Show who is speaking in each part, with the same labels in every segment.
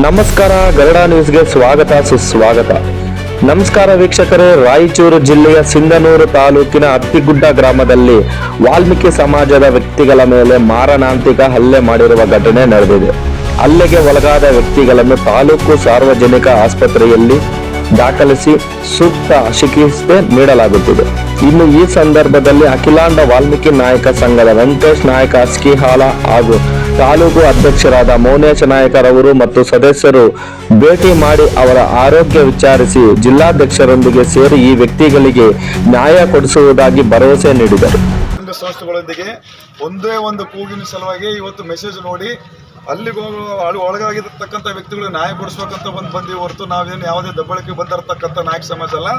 Speaker 1: ನಮಸ್ಕಾರ, ಗರಡ ನ್ಯೂಸ್ಗೆ ಸ್ವಾಗತ, ಸುಸ್ವಾಗತ. ನಮಸ್ಕಾರ ವೀಕ್ಷಕರೇ, ರಾಯಚೂರು ಜಿಲ್ಲೆಯ ಸಿಂಧನೂರು ತಾಲೂಕಿನ ಅತ್ತಿಗುಡ್ಡ ಗ್ರಾಮದಲ್ಲಿ ವಾಲ್ಮೀಕಿ ಸಮಾಜದ ವ್ಯಕ್ತಿಗಳ ಮೇಲೆ ಮಾರಣಾಂತಿಕ ಹಲ್ಲೆ ಮಾಡಿರುವ ಘಟನೆ ನಡೆದಿದೆ. ಹಲ್ಲೆಗೆ ಒಳಗಾದ ವ್ಯಕ್ತಿಗಳನ್ನು ತಾಲೂಕು ಸಾರ್ವಜನಿಕ ಆಸ್ಪತ್ರೆಯಲ್ಲಿ ದಾಖಲಿಸಿ ಸೂಕ್ತ ಚಿಕಿತ್ಸೆ ನೀಡಲಾಗುತ್ತಿದೆ. ಇನ್ನು ಈ ಸಂದರ್ಭದಲ್ಲಿ ಅಖಿಲಾಂಡ ವಾಲ್ಮೀಕಿ ನಾಯಕ ಸಂಘದ ವೆಂಕಟೇಶ್ ನಾಯಕ, ಅಸ್ಕಿಹಾಲ ಹಾಗೂ ತಾಲೂಕು ಅಧ್ಯಕ್ಷರಾದ ಮೌನೇಶ ನಾಯಕರವರು ಮತ್ತು ಸದಸ್ಯರು ಭೇಟಿ ಮಾಡಿ ಅವರ ಆರೋಗ್ಯ ವಿಚಾರಿಸಿ ಜಿಲ್ಲಾಧ್ಯಕ್ಷರೊಂದಿಗೆ ಸೇರಿ ಈ ವ್ಯಕ್ತಿಗಳಿಗೆ ನ್ಯಾಯ ಕೊಡಿಸುವುದಾಗಿ ಭರವಸೆ ನೀಡಿದರು.
Speaker 2: ಸಂಸ್ಥೆಗಳೊಂದಿಗೆ ಒಂದೇ ಒಂದು ಕೂಗಿನ ಸಲುವಾಗಿ ಇವತ್ತು ಮೆಸೇಜ್ ನೋಡಿ ಅಲ್ಲಿಗೆ ಹೋಗುವ ಒಳಗಾಗಿರ್ತಕ್ಕಂಥ ವ್ಯಕ್ತಿಗಳಿಗೆ ನ್ಯಾಯ ಕೊಡಿಸ್ಬೇಕಂತ ಬಂದು ಬಂದಿ ಹೊರತು ನಾವೇನು ಯಾವುದೇ ದಬ್ಬಳಿಕೆ ಬಂದಿರತಕ್ಕಂಥ ನಾಯಕ ಸಮಾಜ ಅಲ್ಲ.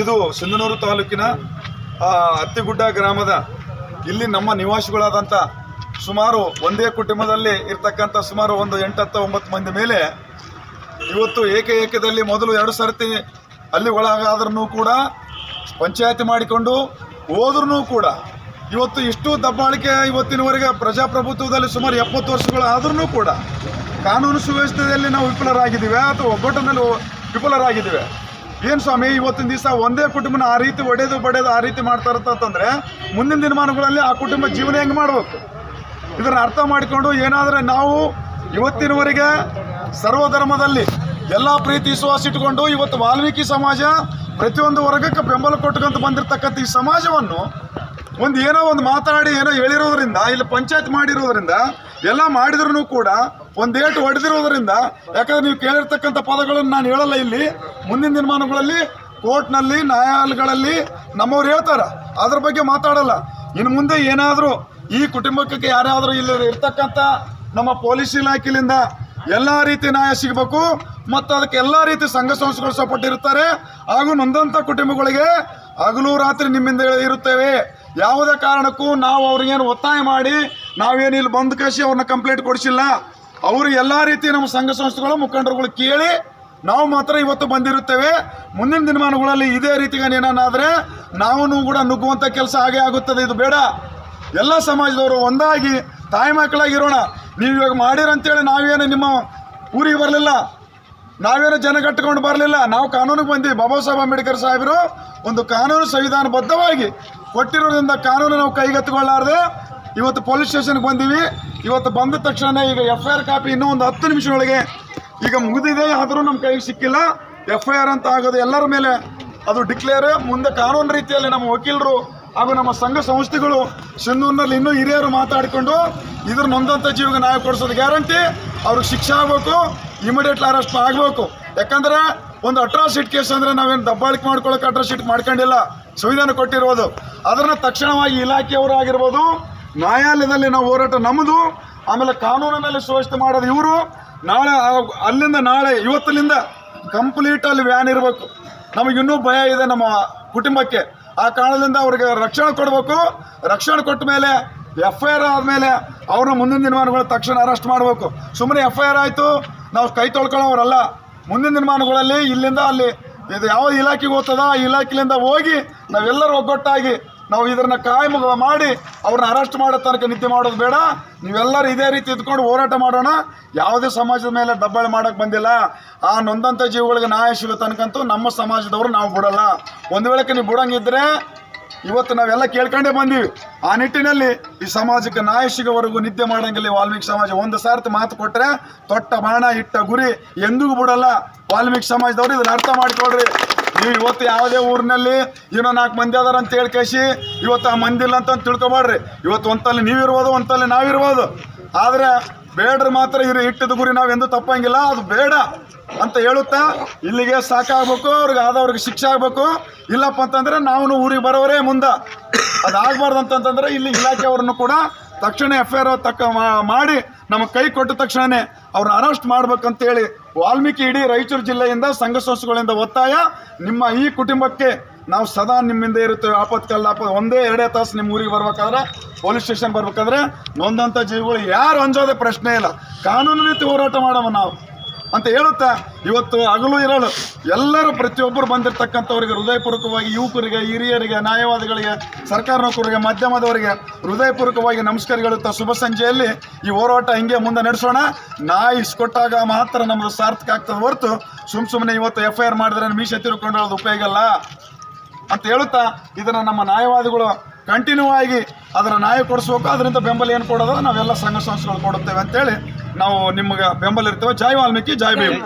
Speaker 2: ಇದು ಸಿಂಧನೂರು ತಾಲೂಕಿನ ಅತ್ತಿಗುಡ್ಡ ಗ್ರಾಮದ ಇಲ್ಲಿ ನಮ್ಮ ನಿವಾಸಿಗಳಾದಂಥ ಸುಮಾರು ಒಂದೇ ಕುಟುಂಬದಲ್ಲಿ ಇರ್ತಕ್ಕಂಥ ಸುಮಾರು ಒಂದು ಎಂಟತ್ತು ಒಂಬತ್ತು ಮಂದಿ ಮೇಲೆ ಇವತ್ತು ಏಕೆ ಏಕದಲ್ಲಿ ಮೊದಲು ಎರಡು ಸರ್ತಿ ಅಲ್ಲಿ ಒಳಗಾದ್ರೂ ಕೂಡ ಪಂಚಾಯತಿ ಮಾಡಿಕೊಂಡು ಹೋದ್ರೂ ಕೂಡ ಇವತ್ತು ಇಷ್ಟು ದಬ್ಬಾಳಿಕೆ ಇವತ್ತಿನವರೆಗೆ ಪ್ರಜಾಪ್ರಭುತ್ವದಲ್ಲಿ ಸುಮಾರು ಎಪ್ಪತ್ತು ವರ್ಷಗಳು ಆದ್ರೂ ಕೂಡ ಕಾನೂನು ಸುವ್ಯವಸ್ಥೆಯಲ್ಲಿ ನಾವು ವಿಫಲರಾಗಿದ್ದೀವಿ, ಅಥವಾ ಒಗ್ಗಟ್ಟಿನಲ್ಲಿ ವಿಫಲರಾಗಿದ್ದೀವಿ. ಏನು ಸ್ವಾಮಿ, ಇವತ್ತಿನ ದಿವಸ ಒಂದೇ ಕುಟುಂಬನ ಆ ರೀತಿ ಒಡೆದು ಬಡೆದು ಆ ರೀತಿ ಮಾಡ್ತಾ ಇರ್ತಂದ್ರೆ ಮುಂದಿನ ದಿನಮಾನಗಳಲ್ಲಿ ಆ ಕುಟುಂಬ ಜೀವನ ಹೆಂಗೆ ಮಾಡ್ಬೇಕು? ಇದನ್ನು ಅರ್ಥ ಮಾಡಿಕೊಂಡು ಏನಾದರೆ ನಾವು ಇವತ್ತಿನವರೆಗೆ ಸರ್ವಧರ್ಮದಲ್ಲಿ ಎಲ್ಲ ಪ್ರೀತಿ ವಿಶ್ವಾಸ ಇಟ್ಟುಕೊಂಡು ಇವತ್ತು ವಾಲ್ಮೀಕಿ ಸಮಾಜ ಪ್ರತಿಯೊಂದು ವರ್ಗಕ್ಕೆ ಬೆಂಬಲ ಕೊಟ್ಕೊಂತ ಬಂದಿರತಕ್ಕಂಥ ಈ ಸಮಾಜವನ್ನು ಒಂದು ಏನೋ ಒಂದು ಮಾತಾಡಿ ಏನೋ ಹೇಳಿರೋದ್ರಿಂದ, ಇಲ್ಲಿ ಪಂಚಾಯತ್ ಮಾಡಿರೋದ್ರಿಂದ, ಎಲ್ಲ ಮಾಡಿದ್ರು ಕೂಡ ಒಂದು ಏಟು ಹೊಡೆದಿರೋದ್ರಿಂದ, ಯಾಕಂದ್ರೆ ನೀವು ಕೇಳಿರ್ತಕ್ಕಂಥ ಪದಗಳನ್ನು ನಾನು ಹೇಳಲ್ಲ ಇಲ್ಲಿ, ಮುಂದಿನ ದಿನಮಾನಗಳಲ್ಲಿ ಕೋರ್ಟ್ನಲ್ಲಿ, ನ್ಯಾಯಾಲಯಗಳಲ್ಲಿ ನಮ್ಮವ್ರು ಹೇಳ್ತಾರೆ. ಅದ್ರ ಬಗ್ಗೆ ಮಾತಾಡಲ್ಲ. ಇನ್ನು ಮುಂದೆ ಏನಾದರೂ ಈ ಕುಟುಂಬಕ್ಕೆ ಯಾರಾದರೂ ಇಲ್ಲಿ ಇರ್ತಕ್ಕಂಥ ನಮ್ಮ ಪೊಲೀಸ್ ಇಲಾಖೆಯಿಂದ ಎಲ್ಲ ರೀತಿ ನ್ಯಾಯ ಸಿಗಬೇಕು ಮತ್ತು ಅದಕ್ಕೆ ಎಲ್ಲ ರೀತಿ ಸಂಘ ಸಂಸ್ಥೆಗಳು ಸಪೋರ್ಟ್ ಇರ್ತಾರೆ ಹಾಗೂ ನೊಂದಂಥ ಕುಟುಂಬಗಳಿಗೆ ಹಗಲು ರಾತ್ರಿ ನಿಮ್ಮಿಂದ ಇರುತ್ತೇವೆ. ಯಾವುದೇ ಕಾರಣಕ್ಕೂ ನಾವು ಅವ್ರಿಗೇನು ಒತ್ತಾಯ ಮಾಡಿ ನಾವೇನು ಇಲ್ಲಿ ಬಂದು ಕಳಿಸಿ ಅವ್ರನ್ನ ಕಂಪ್ಲೇಂಟ್ ಕೊಡಿಸಿಲ್ಲ. ಅವರು ಎಲ್ಲ ರೀತಿ ನಮ್ಮ ಸಂಘ ಸಂಸ್ಥೆಗಳು, ಮುಖಂಡರುಗಳು ಕೇಳಿ ನಾವು ಮಾತ್ರ ಇವತ್ತು ಬಂದಿರುತ್ತೇವೆ. ಮುಂದಿನ ದಿನಮಾನಗಳಲ್ಲಿ ಇದೇ ರೀತಿಗೆ ಏನಾದ್ರೆ ನಾವು ಕೂಡ ನುಗ್ಗುವಂಥ ಕೆಲಸ ಹಾಗೆ ಆಗುತ್ತದೆ. ಇದು ಬೇಡ. ಎಲ್ಲ ಸಮಾಜದವರು ಒಂದಾಗಿ ತಾಯಿ ಮಕ್ಕಳಾಗಿರೋಣ. ನೀವು ಇವಾಗ ಮಾಡಿರಂತೇಳಿ ನಾವೇನು ನಿಮ್ಮ ಊರಿಗೆ ಬರಲಿಲ್ಲ. ನಾವೇನು ಜನ ಕಟ್ಟಿಕೊಂಡು ಬರಲಿಲ್ಲ. ನಾವು ಕಾನೂನಿಗೆ ಬಂದೀವಿ. ಬಾಬಾ ಸಾಹೇಬ್ ಅಂಬೇಡ್ಕರ್ ಸಾಹೇಬರು ಒಂದು ಕಾನೂನು ಸಂವಿಧಾನಬದ್ಧವಾಗಿ ಕೊಟ್ಟಿರೋದ್ರಿಂದ ಕಾನೂನು ನಾವು ಕೈಗೆತ್ತಿಕೊಳ್ಳಾರ್ದೆ ಇವತ್ತು ಪೊಲೀಸ್ ಸ್ಟೇಷನ್ಗೆ ಬಂದೀವಿ. ಇವತ್ತು ಬಂದ ತಕ್ಷಣ ಈಗ ಎಫ್ ಐ ಆರ್ ಕಾಪಿ ಇನ್ನೂ ಒಂದು ಹತ್ತು ನಿಮಿಷದೊಳಗೆ ಈಗ ಮುಗಿದಿದೆ. ಆದರೂ ನಮ್ಮ ಕೈಗೆ ಸಿಕ್ಕಿಲ್ಲ. ಎಫ್ ಐ ಆರ್ ಅಂತ ಆಗೋದು ಎಲ್ಲರ ಮೇಲೆ ಅದು ಡಿಕ್ಲೇರ್. ಮುಂದೆ ಕಾನೂನು ರೀತಿಯಲ್ಲಿ ನಮ್ಮ ವಕೀಲರು ಹಾಗೂ ನಮ್ಮ ಸಂಘ ಸಂಸ್ಥೆಗಳು ಸಿಂಧೂರಿನಲ್ಲಿ ಇನ್ನೂ ಹಿರಿಯರು ಮಾತಾಡಿಕೊಂಡು ಇದ್ರ ನೊಂದಂಥ ಜೀವಿಗೆ ನ್ಯಾಯ ಕೊಡಿಸೋದು ಗ್ಯಾರಂಟಿ. ಅವ್ರಿಗೆ ಶಿಕ್ಷೆ ಆಗಬೇಕು ಇಮಿಡಿಯೇಟ್ಲಿ ಅರೆಸ್ಟ್ ಆಗಬೇಕು. ಯಾಕಂದ್ರೆ ಒಂದು ಅಟ್ರಾಸಿಟ್ ಕೇಸ್ ಅಂದರೆ ನಾವೇನು ದಬ್ಬಾಳಿಕೆ ಮಾಡ್ಕೊಳ್ಳೋಕೆ ಅಟ್ರಾಸಿಟ್ ಮಾಡ್ಕೊಂಡಿಲ್ಲ, ಸಂವಿಧಾನ ಕೊಟ್ಟಿರೋದು ಅದನ್ನು ತಕ್ಷಣವಾಗಿ ಇಲಾಖೆಯವರು ಆಗಿರ್ಬೋದು ನ್ಯಾಯಾಲಯದಲ್ಲಿ ನಾವು ಹೋರಾಟ ನಮ್ಮದು, ಆಮೇಲೆ ಕಾನೂನಿನಲ್ಲಿ ಸುವ್ಯವಸ್ಥೆ ಮಾಡೋದು ಇವರು. ನಾಳೆ ಅಲ್ಲಿಂದ ನಾಳೆ ಇವತ್ತಲಿಂದ ಕಂಪ್ಲೀಟ್ ಅಲ್ಲಿ ವ್ಯಾನ್ ಇರಬೇಕು. ನಮಗಿನ್ನೂ ಭಯ ಇದೆ ನಮ್ಮ ಕುಟುಂಬಕ್ಕೆ. ಆ ಕಾರಣದಿಂದ ಅವ್ರಿಗೆ ರಕ್ಷಣೆ ಕೊಡಬೇಕು. ರಕ್ಷಣೆ ಕೊಟ್ಟ ಮೇಲೆ ಎಫ್ ಐ ಆರ್ ಆದಮೇಲೆ ಅವ್ರನ್ನ ಮುಂದಿನ ದಿನಮಾನಗಳು ತಕ್ಷಣ ಅರೆಸ್ಟ್ ಮಾಡಬೇಕು. ಸುಮ್ಮನೆ ಎಫ್ ಐ ಆರ್ ಆಯಿತು, ನಾವು ಕೈ ತೊಳ್ಕೊಳ್ಳೋರಲ್ಲ. ಮುಂದಿನ ದಿನಮಾನಗಳಲ್ಲಿ ಇಲ್ಲಿಂದ ಅಲ್ಲಿ ಇದು ಯಾವ ಇಲಾಖೆಗೆ ಹೋಗ್ತದ ಆ ಇಲಾಖೆಯಿಂದ ಹೋಗಿ ನಾವೆಲ್ಲರೂ ಒಗ್ಗಟ್ಟಾಗಿ ನಾವು ಇದನ್ನ ಕಾಯಮ ಮಾಡಿ ಅವ್ರನ್ನ ಅರೆಸ್ಟ್ ಮಾಡೋ ತನಕ ನಿದ್ದೆ ಮಾಡೋದು ಬೇಡ. ನೀವೆಲ್ಲರೂ ಇದೇ ರೀತಿ ಇದ್ಕೊಂಡು ಹೋರಾಟ ಮಾಡೋಣ. ಯಾವುದೇ ಸಮಾಜದ ಮೇಲೆ ದಬ್ಬಾಳೆ ಮಾಡೋಕ್ಕೆ ಬಂದಿಲ್ಲ. ಆ ನೊಂದಂಥ ಜೀವಗಳಿಗೆ ನ್ಯಾಯ ಸಿಗೋ ತನಕಂತೂ ನಮ್ಮ ಸಮಾಜದವರು ನಾವು ಬಿಡಲ್ಲ. ಒಂದು ವೇಳೆಕ್ಕೆ ನೀವು ಬಿಡೋಂಗಿದ್ರೆ ಇವತ್ತು ನಾವೆಲ್ಲ ಕೇಳ್ಕೊಂಡೇ ಬಂದೀವಿ. ಆ ನಿಟ್ಟಿನಲ್ಲಿ ಈ ಸಮಾಜಕ್ಕೆ ನ್ಯಾಯ ಸಿಗೋವರೆಗೂ ನಿದ್ದೆ ಮಾಡೋಂಗಿಲ್ಲ ವಾಲ್ಮೀಕಿ ಸಮಾಜ. ಒಂದು ಸಾರ್ತಿ ಮಾತು ಕೊಟ್ಟರೆ ತೊಟ್ಟ ಬಾಣ, ಇಟ್ಟ ಗುರಿ ಎಂದಿಗೂ ಬಿಡಲ್ಲ. ವಾಲ್ಮೀಕಿ ಸಮಾಜದವರು ಇದನ್ನು ಅರ್ಥ ಮಾಡ್ಕೊಳ್ರಿ. ನೀವು ಇವತ್ತು ಯಾವುದೇ ಊರಿನಲ್ಲಿ ಏನೋ ನಾಲ್ಕು ಮಂದಿ ಅದಾರ ಅಂತ ಹೇಳಿ ಇವತ್ತು ಆ ಮಂದಿ ಇಲ್ಲ ಅಂತ ತಿಳ್ಕೊಬೇಡ್ರಿ. ಇವತ್ತು ಒಂದಲ್ಲಿ ನೀವಿರ್ಬೋದು ಒಂದಲ್ಲಿ ನಾವಿರ್ಬೋದು. ಆದರೆ ಬೇಡ್ರಿ ಮಾತ್ರ ಇರು ಇಟ್ಟಿದ ಗುರಿ ನಾವೆಂದೂ ತಪ್ಪಂಗಿಲ್ಲ, ಅದು ಬೇಡ ಅಂತ ಹೇಳುತ್ತಾ ಇಲ್ಲಿಗೆ ಸಾಕಾಗಬೇಕು, ಅವ್ರಿಗೆ ಆದವ್ರಿಗೆ ಶಿಕ್ಷೆ ಆಗಬೇಕು. ಇಲ್ಲಪ್ಪ ಅಂತಂದರೆ ನಾವು ಊರಿಗೆ ಬರೋವರೇ ಮುಂದೆ. ಅದಾಗಬಾರ್ದು ಅಂತಂತಂದರೆ ಇಲ್ಲಿ ಇಲಾಖೆಯವ್ರನ್ನು ಕೂಡ ತಕ್ಷಣ ಎಫ್ ಐ ಆರ್ ತಕ್ಕ ಮಾಡಿ ನಮಗೆ ಕೈ ಕೊಟ್ಟ ತಕ್ಷಣನೇ ಅವ್ರನ್ನ ಅರೆಸ್ಟ್ ಮಾಡ್ಬೇಕಂತೇಳಿ ವಾಲ್ಮೀಕಿ ಇಡೀ ರಾಯಚೂರು ಜಿಲ್ಲೆಯಿಂದ ಸಂಘ ಸಂಸ್ಥೆಗಳಿಂದ ಒತ್ತಾಯ. ನಿಮ್ಮ ಈ ಕುಟುಂಬಕ್ಕೆ ನಾವು ಸದಾ ನಿಮ್ಮಿಂದ ಇರುತ್ತೇವೆ ಆಪತ್ಕಾಲ ಆಪ ಒಂದೇ ಎರಡೇ ತಾಸು ನಿಮ್ಮ ಊರಿಗೆ ಬರ್ಬೇಕಾದ್ರೆ, ಪೊಲೀಸ್ ಸ್ಟೇಷನ್ ಬರ್ಬೇಕಾದ್ರೆ ನೊಂದಂಥ ಜೀವಿಗಳು ಯಾರು ಅಂಜೋದೇ ಪ್ರಶ್ನೆ ಇಲ್ಲ. ಕಾನೂನು ರೀತಿ ಹೋರಾಟ ಮಾಡೋಣ ನಾವು. ಅಂತ ಹೇಳುತ್ತಾ, ಇವತ್ತು ಹಗಲು ಇರಲು ಎಲ್ಲರೂ ಪ್ರತಿಯೊಬ್ಬರು ಬಂದಿರತಕ್ಕಂಥವರಿಗೆ, ಹೃದಯಪೂರ್ವಕವಾಗಿ ಯುವಕರಿಗೆ, ಹಿರಿಯರಿಗೆ, ನ್ಯಾಯವಾದಿಗಳಿಗೆ, ಸರ್ಕಾರ ನೌಕರರಿಗೆ, ಮಾಧ್ಯಮದವರಿಗೆ ಹೃದಯಪೂರ್ವಕವಾಗಿ ನಮಸ್ಕಾರಗಳುತ್ತಾ, ಶುಭ ಸಂಜೆಯಲ್ಲಿ ಈ ಹೋರಾಟ ಹಿಂಗೆ ಮುಂದೆ ನಡೆಸೋಣ. ನಾಯಿ ಕೊಟ್ಟಾಗ ಮಾತ್ರ ನಮ್ಮದು ಸಾರ್ಥಕ ಆಗ್ತದೆ ಹೊರತು ಸುಮ್ ಸುಮ್ಮನೆ ಇವತ್ತು ಎಫ್ ಐ ಆರ್ ಮಾಡಿದ್ರೆ ಮೀಸೆ ತಿರುಕೊಂಡು ಅದು ಉಪಯೋಗ ಇಲ್ಲ. ಅಂತ ಹೇಳುತ್ತಾ, ಇದನ್ನು ನಮ್ಮ ನ್ಯಾಯವಾದಿಗಳು ಕಂಟಿನ್ಯೂ ಆಗಿ ಅದನ್ನು ನ್ಯಾಯ ಕೊಡಿಸ್ಬೇಕು. ಅದರಿಂದ ಬೆಂಬಲ ಏನು ಕೊಡೋದು? ನಾವೆಲ್ಲ ಸಂಘ ಸಂಸ್ಥೆಗಳು ಕೊಡುತ್ತೇವೆ ಅಂತೇಳಿ ನಾವು ನಿಮ್ಗೆ ಬೆಂಬಲ ಇರ್ತೇವೆ ಜೈ ವಾಲ್ಮೀಕಿ ಜೈ ಭೀಮ್.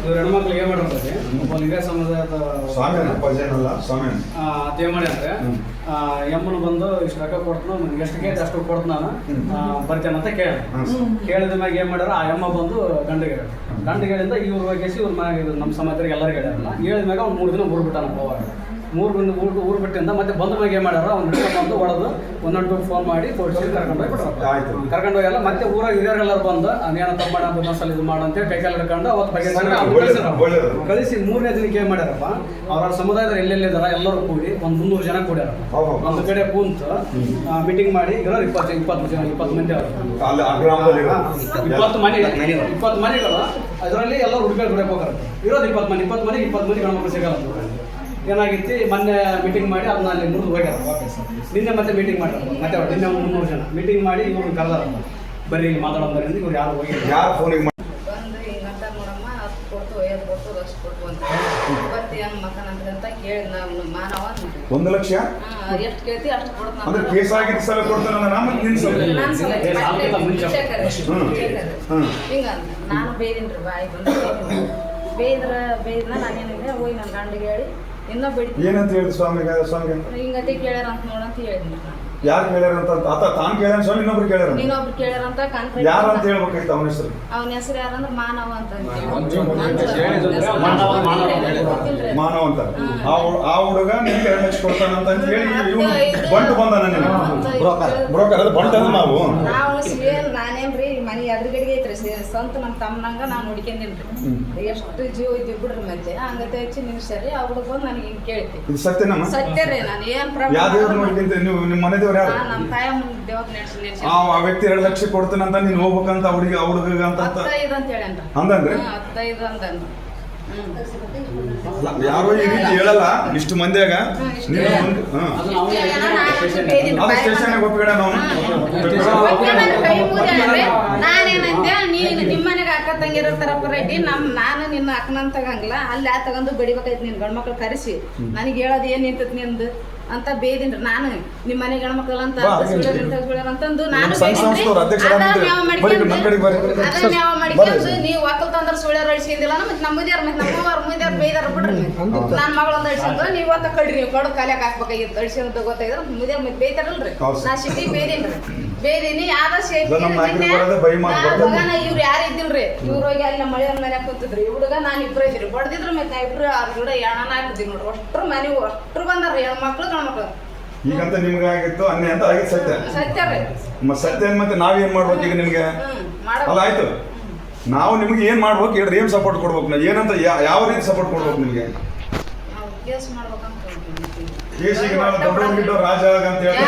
Speaker 3: ಇವ್ರು ಹೆಣ್ಮಕ್ಳಿಗೆ ಏನು ಮಾಡಿರ್ತಾರೆ ಒಬ್ಬ ಸ್ವಾಮಿ ಸಮಾಜದ ಆ, ಅದ್ ಏನ್ ಮಾಡ್ಯಾರ ಎಮ್ಮನು ಬಂದು ಇಷ್ಟು ರೊಕ್ಕ ಕೊಡ್ತಾನ ನಿಮ್ಗೆ ಎಷ್ಟು ಕೇಳಿ ಅಷ್ಟು ಕೊಡ್ತ ನಾನು. ಬರ್ತೇನೆ ಅಂತ ಕೇಳ ಕೇಳಿದ ಮ್ಯಾಗ ಏನ್ ಮಾಡ್ಯಾರ ಆ ಯಮ್ಮ ಬಂದು ಗಂಡಿಗೆ ಹೇಳ್ಯಾರ. ಗಂಡಿಗೆ ಹೇಳಿಂದ ಇವ್ರ ಬಗ್ಗೆ ಇವ್ರ ಮ್ಯಾಗ ನಮ್ಮ ಸಮಾಜರಿಗೆ ಎಲ್ಲರಿಗೂ ಹೇಳ್ಯಾರಲ್ಲ. ಹೇಳಿದ ಮ್ಯಾಗ ಅವ್ನು ಮೂರು ದಿನ ಬರ್ಬಿಟ್ಟ ನಮ್ಮ ಹೋವಾಗ ಮೂರು ಬಂದು ಊರು ಊರು ಬಿಟ್ಟಿಂದ ಮತ್ತೆ ಬಂದ ಮ್ಯಾಗ ಏನ್ ಮಾಡ್ಯಾರ? ಅವ್ನು ಹಿಡ್ಕೊಂಡು ಬಂದು ಹೊಡೆದು ಒಂದೊಂದು ಫೋನ್ ಮಾಡಿ ತೋರಿಸಿ ಕರ್ಕೊಂಡು ಹೋಗಿ
Speaker 2: ಆಯ್ತು.
Speaker 3: ಬಿಟ್ರು ಕರ್ಕೊಂಡು ಹೋಗಲ್ಲ ಮತ್ತೆ ಊರಾಗ ಹಿರಿಯರೆಲ್ಲರೂ ಬಂದು ಅದೇನೋ ತಪ್ಪ ಮಾಡ ಬಸ್ಸಲ್ಲಿ ಇದು ಮಾಡು ಅಂತೇಳಿ ಕೈ ಕಾಲು ಹಿಡ್ಕೊಂಡು ಅವತ್ತು
Speaker 2: ಒಳ್ಳೇದು.
Speaker 3: ಕಳಿಸಿ ಮೂರನೇ ದಿನಕ್ಕೆ ಏನ್ ಮಾಡ್ಯಾರಪ್ಪ? ಅವ್ರ ಸಮುದಾಯದ ಎಲ್ಲೆಲ್ಲಿದಾರ ಎಲ್ಲರೂ ಕೂಡಿ ಒಂದು ಮುನ್ನೂರು ಜನ ಕೂಡ್ಯಾರ. ಒಂದು ಕಡೆ ಕೂತು ಮೀಟಿಂಗ್ ಮಾಡಿ ಇರೋರು ಇಪ್ಪತ್ತು ಇಪ್ಪತ್ತು ಜನ ಇಪ್ಪತ್ತು ಮಂದಿ ಅವರು. ಇಪ್ಪತ್ತು ಮನೆ ಇಪ್ಪತ್ತು ಮನೆಗಳು ಅದರಲ್ಲಿ ಎಲ್ಲರೂ ಹುಡುಗರು ಕೂಡ ಹೋಗಾರ ಇರೋದು ಇಪ್ಪತ್ತು ಮನೆ ಇಪ್ಪತ್ತು ಮನೆಗೆ ಇಪ್ಪತ್ತು ಮಂದಿ ಗಣಮಕ್ಕಳು ಸಿಗಲ್ಲ. ಏನಾಗಿತ್ತು? ಮೊನ್ನೆ ಮೀಟಿಂಗ್ ಮಾಡಿ ಅದನ್ನ ಅಲ್ಲಿ ಮುರಿದು ಹೋಗ್ಯಾರ ವಾಪಸ್. ನಿನ್ನೆ ಮತ್ತೆ ಮೀಟಿಂಗ್ ಮಾಡ್ಯಾರ ಮತ್ತೆ ಅವ್ರು ನಿನ್ನೆ ಒಂದು ಮುನ್ನೂರು ಜನ. ಮೀಟಿಂಗ್ ಮಾಡಿ ಇವ್ರು ಕರೆದಾರ ಬರೀ ಇಲ್ಲಿ ಮಾತಾಡೋದು ಅಂತ ಇವ್ರು ಯಾರು ಹೋಗಿ
Speaker 2: ಯಾರು ಫೋನಿಗೆ
Speaker 4: ಅಂದ್ವಿ.
Speaker 2: ಒಂದು ಲಕ್ಷ?
Speaker 4: ಎಷ್ಟು ಕೇಳ್ತಿ ಅಷ್ಟು ಕೊಡ್ತು
Speaker 2: ಅಂದ್ರೆ ಕೇಸ್ ಆಗಿದ್ದ ಸಲ ನಿನ್ಸಲ್ಲ
Speaker 4: ನಾನು ಬೇಯ್ದಿನ್ರಿ ಬಾಯಿ ಬಂದು ಬೇಯ್ದ್ರ ಬೇಯ್ದ ನಾನೇನಿದೆ ಹೋಗಿ ನನ್ನ ಗಂಡಿಗೆ ಹೇಳಿ ಇನ್ನೂ ಬೆಳಿತೀನಿ
Speaker 2: ಏನಂತ ಹೇಳಿದ್ ಸ್ವಾಮಿ ಸ್ವಾಮಿಗೆ?
Speaker 4: ಹಿಂಗತಿ ಕೇಳ್ಯಾರ ಅಂತ ನೋಡಂತ ಹೇಳಿದ್ನಿ. ನಾನು
Speaker 2: ಯಾರು ಕೇಳ್ಯಾರಂತ ಆತ ತಾನು ಕೇಳ್ಯಾನ ಸ್ವಾಮಿ ಇನ್ನೊಬ್ರು ಕೇಳ್ಯಾರ
Speaker 4: ನೀನೊಬ್ರು ಕೇಳ್ಯಾರಂತ
Speaker 2: ಯಾರು ಅಂತ
Speaker 4: ಕಾನ್ಫರೆನ್ಸ್
Speaker 2: ಹೇಳ್ಬೇಕಾಯ್ತು ಅವನ ಹೆಸರು?
Speaker 4: ಅವನ ಹೆಸರು ಯಾರಂದ್ರೆ ಮಾನವ ಅಂತ
Speaker 3: ಮಾನವ, ಮಾನವ ಅಂತ ಹೇಳಿದ್ರು.
Speaker 2: ಮಾನವ ಅಂತ ಆ ಹು- ಆ ಹುಡುಗ ನಿಮ್ಗೆ ಎರಡು ಲಕ್ಷ ಕೊಡ್ತಾನಂತ ಅಂತ ಹೇಳಿ ಇವನು ಬಂಟು ಬಂದ ನನ್ನ ಬ್ರೋಕರ್ ಅದು ಬಂಟ ಅಂದ್ರೆ ನಾವು.
Speaker 4: ನಾವು ನಾನೇನ್ರಿ? ಮನೆ ಎದುರುಗಡೆಗೆ ಐತ್ರಿ ಸ್ವಂತ ನಮ್ಮ ತಮ್ಮನಂಗ ನಾನು ನೋಡ್ಕೊಂಡಿನ್ರಿ ಎಷ್ಟು ಜೀವ ಇದ್ವಿ ಬಿಡ್ರಿ ಮಧ್ಯೆ. ಹಂಗತೆ ಹಚ್ಚಿ ನಿಲ್ಸ್ಯಾರಿ ಆ ಹುಡುಗ ಬಂದು ನನಗೆ ಹಿಂಗೆ ಕೇಳ್ತಿ.
Speaker 2: ಇದು ಸತ್ಯನಮ್ಮ
Speaker 4: ಸತ್ಯ ರೀ ನಾನು ಏನ್
Speaker 2: ಯಾವ ದೇವ್ರು ನೋಡ್ಕೊಂತ ನೀವು ನಿಮ್ಮ ಮನೆ ದೇವ್ರು ಯಾರು?
Speaker 4: ನಮ್ಮ ತಾಯ ದೇವ್ರ ನೆಡ್ಸಿ ನೆಡ್ಸಿ.
Speaker 2: ಆ ಆ ವ್ಯಕ್ತಿ ಎರಡು ಲಕ್ಷ ಕೊಡ್ತಾನಂತ ನೀನು ಹೋಗ್ಬೇಕಂತ ಅವ್ರಿಗೆ ಆ ಅಂತ ಅಂತ ಅಂತ
Speaker 4: ಹತ್ತೈದು ಅಂತ ಹೇಳ
Speaker 2: ಅಂದಂದ್ರೆ
Speaker 4: ಹ್ಮ್, ಹತ್ತೈದು ಅಂತ
Speaker 2: ಯಾರೋ ಈ ರೀತಿ ಹೇಳಲ್ಲ ಇಷ್ಟು ಮಂದಿಯಾಗ
Speaker 4: ಹ್ಮ್, ಇಷ್ಟು
Speaker 2: ನೀನು
Speaker 4: ಜನ.
Speaker 2: ಮುಂದೆ ಹಾ
Speaker 3: ಅದು ನಾವು
Speaker 4: ಜನ ನಾನು
Speaker 2: ಸ್ಟೇಷನ್ಗೆ ಒಪ್ಪಿಡ ನಾವು
Speaker 4: ಮನೆಗೆ ತರ ತಂಗಿರತ್ತಾರಪ್ಪ ರೆಡ್ಡಿ ನಮ್ ನಾನು ನಿನ್ನ ಅಕ್ಕನ ತಗಂಗಿಲ್ಲ ಅಲ್ಲಿ ಆ ತಗೊಂಡು ಬಡಿಬೇಕಾಯ್ತು ನಿನ್ ಗಂಡ್ಮಕ್ಳು ಕರೆಸಿ. ನನಗೆ ಹೇಳೋದು ಏನ್ ನಿಂತತ್ ನಿಂದು? ಅಂತ ಬೇದಿನ್ರಿ ನಾನು ನಿಮ್ಮ ಮನೆ ಗಂಡ ಅಂತ ಅಂತಂದು ನಾನು
Speaker 2: ನಮ್ಮ
Speaker 4: ಮಾಡ್ಕೊಂಡು-
Speaker 2: ನಮ್ಮ
Speaker 4: ನೀವು ಒಕ್ಕಲ್ತಂದ್ರ ಸುಳ್ಳು ಅಳಿಸಿದಿಲ್ಲ ಮತ್ತೆ ನಮ್ಮ ಮುದಿಯಾರ ಮತ್ತೆ ನಮ್ಮವ್ರ ಮುದಿಯಾರ ಬೇಯ್ದಾರ ಬಿಡ್ರಿ ನನ್ನ ಮಗಳೊಂದು ಅಳಿಸಿದ್ರು ನೀವು ಇವತ್ತ ಕಡ್ರಿ ನೀವು ಕೊಡು ಕಾಲ್ಯಾಕ ಹಾಕ್ಬೇಕಾಗಿತ್ತು ಅಳಿಸಿದ ಗೊತ್ತಾಗಿದ್ರೆ ಮುದ್ಯಾರ ಮತ್ತೆ ಬೇಯ್ತಾರಲ್ರಿ. ನಾ ಸಿಟಿ ಬೇದಿನ್ರಿ ಬೇದಿನಿ ಆದ
Speaker 2: ಇದು ನಮ್ಮ ನಾಯಕರಿಗೆ ಬರೋದೇ ಬೈ ಮಾತು ಬರ್ತದೆ.
Speaker 4: ಇವ್ರು ಯಾರು ಇದ್ದಿಲ್ರಿ? ಇವ್ರು ಹೋಗಿ ಅಲ್ಲಿ ನಮ್ಮ ಮಳೆ ಮನೆ ಕೂತಿದ್ರಿ. ಹುಡುಗ ನಾನು ಇಬ್ರು ಇದ್ರಿ ಬಡ್ದಿದ್ರು ಮತ್ತೆ ನಾ ಇಬ್ರು ಅವ್ರ ಕೂಡ ಎಣ್ಣನ ಹಾಕಿದ್ವಿ ನೋಡ್ರಿ. ಅಷ್ಟ್ರು ಮನೆ ಅಷ್ಟ್ರು ಬಂದಾರ್ರಿ ಹೆಣ್ಮಕ್ಳು ಗಣ್ಮಕ್ಳು
Speaker 2: ಈಗಂತ ನಿಮ್ಗೆ ಆಗಿತ್ತು ಅನ್ಯ ಅಂತ ಆಗಿತ್ತು ಸತ್ಯ.
Speaker 4: ಸತ್ಯ ರೀ.
Speaker 2: ಮತ್ತೆ ಸತ್ಯ ಮತ್ತೆ ನಾವೇನ್ ಮಾಡ್ಬೇಕು ಈಗ ನಿಮ್ಗೆ? ಅಲ್ಲ ಆಯ್ತು. ನಾವು ನಿಮ್ಗೆ ಏನ್ ಮಾಡ್ಬೇಕು? ಹೇಳ್ರಿ ಏನ್ ಸಪೋರ್ಟ್ ಕೊಡ್ಬೇಕು ನಾವು? ಏನಂತ ಯಾವ ರೀತಿ ಸಪೋರ್ಟ್ ಕೊಡ್ಬೇಕು ನಿಮ್ಗೆ?
Speaker 4: ಮಾಡ್ಬೇಕಂತ.
Speaker 2: ಕೇಸಿಗೆ ನಾವು ದೊಡ್ಡವ್ರು ಗಿಡ್ಡವ್ರು ರಾಜ ಆಗ ಅಂತ ಹೇಳಿ
Speaker 4: ಯಾ,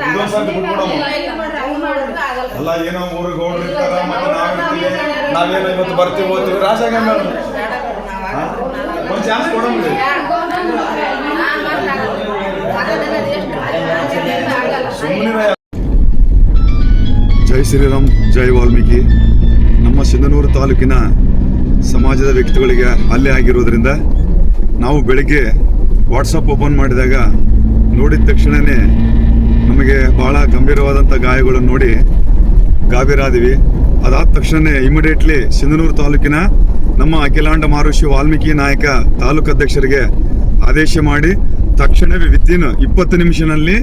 Speaker 2: ನಾವೊಂದು ಸರ್ತಿ ಬಿಟ್ಬಿಡೋಣ.
Speaker 4: ಇಲ್ಲ, ಇಲ್ಲ, ಹಂಗ್ ಮಾಡಿದ್ರೆ ಆಗಲ್ಲ.
Speaker 2: ಅಲ್ಲ ಏನೋ ಮೂರು ಗೌಡ್ರು ಇರ್ತಾರ ಮತ್ತೆ ನಾವಿರ್ತೀವಿ ನಾವೇನೋ ಇವತ್ತು ಬರ್ತೀವಿ ಹೋಗ್ತೀವಿ ರಾಜ ಆಗ
Speaker 4: ಬೇಡ, ಬೇಡ, ನಾವ್ ಆಗಲ್ಲ. ನಾವ್
Speaker 2: ಒಂದ್ ಚಾನ್ಸ್
Speaker 4: ನಾನ್ ಆಗಲ್ಲ.
Speaker 2: ಸುಮ್ಮನೆ ಜೈ ಶ್ರೀರಾಮ್ ಜೈ ವಾಲ್ಮೀಕಿ. ನಮ್ಮ ಸಿಂಧನೂರು ತಾಲೂಕಿನ ಸಮಾಜದ ವ್ಯಕ್ತಿಗಳಿಗೆ ಹಲ್ಲೆ ಆಗಿರೋದ್ರಿಂದ ನಾವು ಬೆಳಗ್ಗೆ ವಾಟ್ಸಪ್ ಓಪನ್ ಮಾಡಿದಾಗ ನೋಡಿದ ತಕ್ಷಣವೇ ನಮಗೆ ಬಹಳ ಗಂಭೀರವಾದಂಥ ಗಾಯಗಳನ್ನು ನೋಡಿ ಗಾಬೀರಾದಿವಿ ಅದಾದ ತಕ್ಷಣವೇ ಇಮಿಡಿಯೇಟ್ಲಿ ಸಿಂಧನೂರು ತಾಲೂಕಿನ ನಮ್ಮ ಅಖಿಲಾಂಡ ಮಹರ್ಷಿ ವಾಲ್ಮೀಕಿ ನಾಯಕ ತಾಲೂಕು ಅಧ್ಯಕ್ಷರಿಗೆ ಆದೇಶ ಮಾಡಿ ತಕ್ಷಣವೇ ವಿತಿನ್ ಇಪ್ಪತ್ತು ನಿಮಿಷದಲ್ಲಿ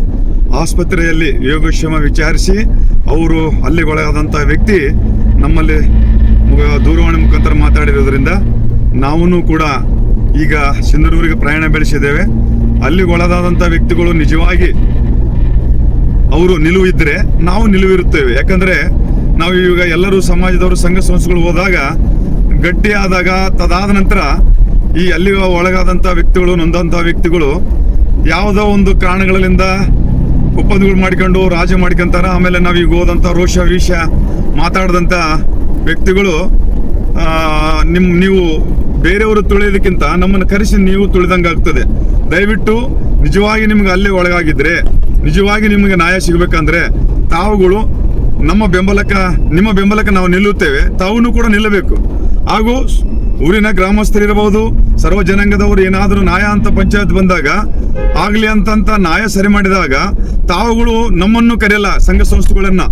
Speaker 2: ಆಸ್ಪತ್ರೆಯಲ್ಲಿ ಯೋಗಕ್ಷೇಮ ವಿಚಾರಿಸಿ ಅವರು ಹಲ್ಲೆಗೊಳಗಾದಂಥ ವ್ಯಕ್ತಿ ನಮ್ಮಲ್ಲಿ ದೂರವಾಣಿ ಮುಖಾಂತರ ಮಾತಾಡಿರೋದ್ರಿಂದ ನಾವೂ ಕೂಡ ಈಗ ಸಿಂಧನೂರಿಗೆ ಪ್ರಯಾಣ ಬೆಳೆಸಿದ್ದೇವೆ. ಅಲ್ಲಿಗೆ ಒಳಗಾದಂಥ ವ್ಯಕ್ತಿಗಳು ನಿಜವಾಗಿ ಅವರು ನಿಲುವು ಇದ್ದರೆ ನಾವು ನಿಲುವಿರುತ್ತೇವೆ. ಯಾಕಂದ್ರೆ ನಾವು ಈಗ ಎಲ್ಲರೂ ಸಮಾಜದವರು, ಸಂಘ ಸಂಸ್ಥೆಗಳು ಹೋದಾಗ ಗಟ್ಟಿ ಆದಾಗ ತದಾದ ನಂತರ ಈ ಅಲ್ಲಿ ಒಳಗಾದಂಥ ವ್ಯಕ್ತಿಗಳು ನೊಂದಂಥ ವ್ಯಕ್ತಿಗಳು ಯಾವುದೋ ಒಂದು ಕಾರಣಗಳಿಂದ ಒಪ್ಪಂದಗಳು ಮಾಡ್ಕೊಂಡು ರಾಜ ಮಾಡ್ಕೊಂತಾರೆ. ಆಮೇಲೆ ನಾವೀಗ ಹೋದಂಥ ರೋಷ, ವಿಷ ಮಾತಾಡಿದಂಥ ವ್ಯಕ್ತಿಗಳು ನಿಮ್ಮ ನಿಮ್ ನೀವು ಬೇರೆಯವರು ತುಳಿಯೋದಕ್ಕಿಂತ ನಮ್ಮನ್ನು ಕರೆಸಿ ನೀವು ತುಳಿದಂಗಾಗ್ತದೆ ದಯವಿಟ್ಟು ನಿಜವಾಗಿ ನಿಮ್ಗೆ ಅಲ್ಲೇ ಒಳಗಾಗಿದ್ರೆ, ನಿಜವಾಗಿ ನಿಮಗೆ ನ್ಯಾಯ ಸಿಗಬೇಕಂದ್ರೆ ತಾವುಗಳು ನಮ್ಮ ಬೆಂಬಲಕ್ಕೆ, ನಿಮ್ಮ ಬೆಂಬಲಕ್ಕೆ ನಾವು ನಿಲ್ಲುತ್ತೇವೆ. ತಾವು ಕೂಡ ನಿಲ್ಲಬೇಕು. ಹಾಗೂ ಊರಿನ ಗ್ರಾಮಸ್ಥರಿರಬಹುದು, ಸರ್ವ ಜನಾಂಗದವರು ಏನಾದರೂ ನ್ಯಾಯ ಅಂತ ಪಂಚಾಯತ್ ಬಂದಾಗ, ಆಗಲಿ ಅಂತಂತ ನ್ಯಾಯ ಸರಿ ಮಾಡಿದಾಗ, ತಾವುಗಳು ನಮ್ಮನ್ನು ಕರೆಯಲ್ಲ ಸಂಘ ಸಂಸ್ಥೆಗಳನ್ನ.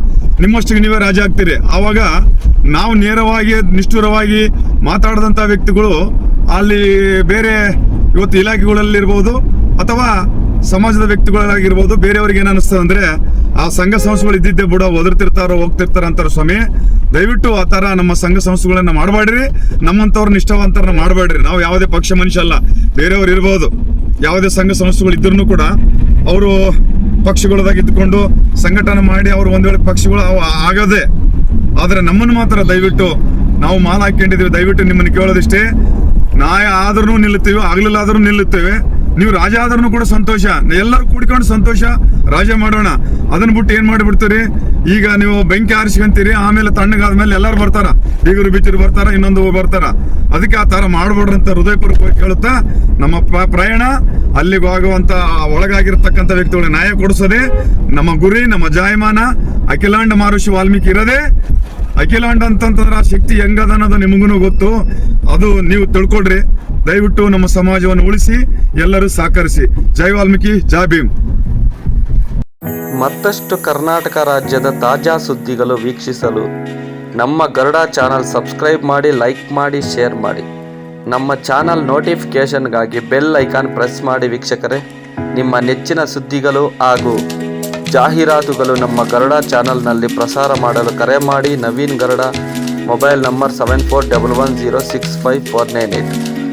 Speaker 2: ನಿಮ್ಮಷ್ಟಿಗೆ ನೀವೇ ರಾಜ ಆಗ್ತೀರಿ. ಆವಾಗ ನಾವು ನೇರವಾಗಿ, ನಿಷ್ಠುರವಾಗಿ ಮಾತಾಡಿದಂಥ ವ್ಯಕ್ತಿಗಳು ಅಲ್ಲಿ ಬೇರೆ ಇವತ್ತು ಇಲಾಖೆಗಳಲ್ಲಿರ್ಬೋದು ಅಥವಾ ಸಮಾಜದ ವ್ಯಕ್ತಿಗಳಾಗಿರ್ಬೋದು, ಬೇರೆಯವ್ರಿಗೆ ಏನು ಅನಿಸ್ತದೆ ಅಂದ್ರೆ ಆ ಸಂಘ ಸಂಸ್ಥೆಗಳು ಇದ್ದಿದ್ದೆ ಬಿಡ, ಒದರ್ತಿರ್ತಾರೋ, ಹೋಗ್ತಿರ್ತಾರ ಅಂತಾರ ಸ್ವಾಮಿ. ದಯವಿಟ್ಟು ಆ ಥರ ನಮ್ಮ ಸಂಘ ಸಂಸ್ಥೆಗಳನ್ನ ಮಾಡಬೇಡ್ರಿ. ನಮ್ಮಂಥವ್ರನ್ನ ಇಷ್ಟವಂತರನ್ನ ಮಾಡಬೇಡ್ರಿ. ನಾವು ಯಾವುದೇ ಪಕ್ಷ ಮನುಷ್ಯ ಅಲ್ಲ. ಬೇರೆಯವ್ರು ಇರ್ಬೋದು. ಯಾವುದೇ ಸಂಘ ಸಂಸ್ಥೆಗಳು ಇದ್ರೂ ಕೂಡ ಅವರು ಪಕ್ಷಗಳದಾಗ ಇದ್ಕೊಂಡು ಸಂಘಟನೆ ಮಾಡಿ ಅವರು ಒಂದ್ ವೇಳೆ ಪಕ್ಷಗಳು ಅವು ಆಗದೆ, ಆದ್ರೆ ನಮ್ಮನ್ನು ಮಾತ್ರ ದಯವಿಟ್ಟು ನಾವು ಮಾಲ್ ಹಾಕೊಂಡಿದೀವಿ ದಯವಿಟ್ಟು ನಿಮ್ಮನ್ನು ಕೇಳೋದಿಷ್ಟೇ. ನಾಯ ಆದ್ರೂ ನಿಲ್ಲುತ್ತೇವೆ ಆಗ್ಲಿಲ್ಲ ಆದರೂ ನಿಲ್ಲುತ್ತೇವೆ. ನೀವು ರಾಜ ಆದ್ರೂ ಕೂಡ ಸಂತೋಷ. ಎಲ್ಲರೂ ಕೂಡಿಕೊಂಡು ಸಂತೋಷ, ರಾಜ ಮಾಡೋಣ. ಅದನ್ನ ಬಿಟ್ಟು ಏನ್ ಮಾಡಿಬಿಡ್ತೀರಿ? ಈಗ ನೀವು ಬೆಂಕಿ ಆರಿಸ್ಕೊಂತೀರಿ, ಆಮೇಲೆ ತಣ್ಣಗಾದ್ಮೇಲೆ ಎಲ್ಲರೂ ಬರ್ತಾರ. ಬೀಗರು ಬೀಚರು ಬರ್ತಾರ, ಇನ್ನೊಂದು ಬರ್ತಾರ. ಅದಕ್ಕೆ ಆ ತರ ಮಾಡ್ಬೇಡ್ರಿ ಅಂತ ಹೃದಯಪೂರ್ವಕವಾಗಿ ಕೇಳುತ್ತಾ, ನಮ್ಮ ಪ್ರ- ಪ್ರಯಾಣ ಅಲ್ಲಿಗೆ ಹೋಗುವಂತ ಒಳಗಾಗಿರ್ತಕ್ಕಂಥ ವ್ಯಕ್ತಿಗಳಿಗೆ ನ್ಯಾಯ ಕೊಡಿಸೋದೆ, ನಮ್ಮ ಗುರಿ, ನಮ್ಮ ಜಾಯಮಾನ, ಅಖಿಲಾಂಡ ಮಹರ್ಷಿ ವಾಲ್ಮೀಕಿ ಇರದೆ. ಅಖಿಲಾಂಡ್ ಅಂತಂತಂದ್ರೆ ಆ ಶಕ್ತಿ ಹೆಂಗದ ಅನ್ನೋದು ನಿಮಗೂ ಗೊತ್ತು. ಅದು ನೀವು ತಿಳ್ಕೊಡ್ರಿ ದಯವಿಟ್ಟು ನಮ್ಮ ಸಮಾಜವನ್ನು ಉಳಿಸಿ, ಎಲ್ಲರೂ ಸಹಕರಿಸಿ. ಜೈ ವಾಲ್ಮೀಕಿ, ಜೈ ಭೀಮ್.
Speaker 5: ಮತ್ತಷ್ಟು ಕರ್ನಾಟಕ ರಾಜ್ಯದ ತಾಜಾ ಸುದ್ದಿಗಳು ವೀಕ್ಷಿಸಲು ನಮ್ಮ ಗರುಡ ಚಾನಲ್ ಸಬ್ಸ್ಕ್ರೈಬ್ ಮಾಡಿ, ಲೈಕ್ ಮಾಡಿ, ಶೇರ್ ಮಾಡಿ. ನಮ್ಮ ಚಾನಲ್ ನೋಟಿಫಿಕೇಷನ್ಗಾಗಿ ಬೆಲ್ ಐಕಾನ್ ಪ್ರೆಸ್ ಮಾಡಿ ವೀಕ್ಷಕರೇ. ನಿಮ್ಮ ನೆಚ್ಚಿನ ಸುದ್ದಿಗಳು ಹಾಗೂ ಜಾಹೀರಾತುಗಳು ನಮ್ಮ ಗರುಡ ಚಾನಲ್ನಲ್ಲಿ ಪ್ರಸಾರ ಮಾಡಲು ಕರೆ ಮಾಡಿ, Naveen Garuda, mobile number seven four double one zero six five four nine eight